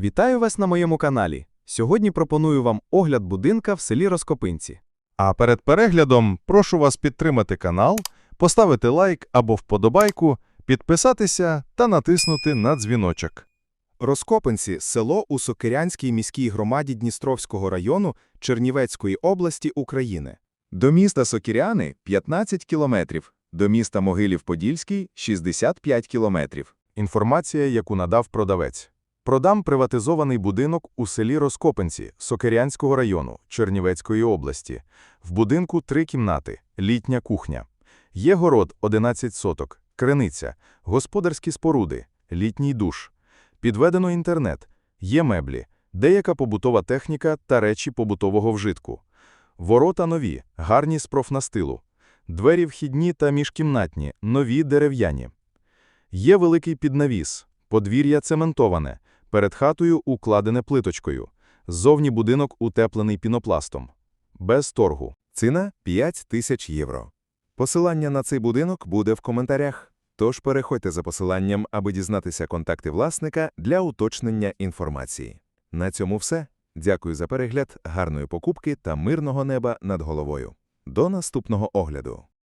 Вітаю вас на моєму каналі. Сьогодні пропоную вам огляд будинка в селі Роскопинці. А перед переглядом прошу вас підтримати канал, поставити лайк або вподобайку, підписатися та натиснути на дзвіночок. Роскопинці – село у Сокирянській міській громаді Дністровського району Чернівецької області України. До міста Сокиряни – 15 кілометрів, до міста Могилів-Подільський – 65 кілометрів. Інформація, яку надав продавець. Продам приватизований будинок у селі Роскопинці Сокирянського району Чернівецької області. В будинку три кімнати, літня кухня. Є город 11 соток, криниця, господарські споруди, літній душ. Підведено інтернет, є меблі, деяка побутова техніка та речі побутового вжитку. Ворота нові, гарні з профнастилу. Двері вхідні та міжкімнатні, нові дерев'яні. Є великий піднавіс, подвір'я цементоване, перед хатою укладене плиточкою. Ззовні будинок утеплений пінопластом. Без торгу. Ціна – 5 тисяч євро. Посилання на цей будинок буде в коментарях. Тож переходьте за посиланням, аби дізнатися контакти власника для уточнення інформації. На цьому все. Дякую за перегляд, гарної покупки та мирного неба над головою. До наступного огляду.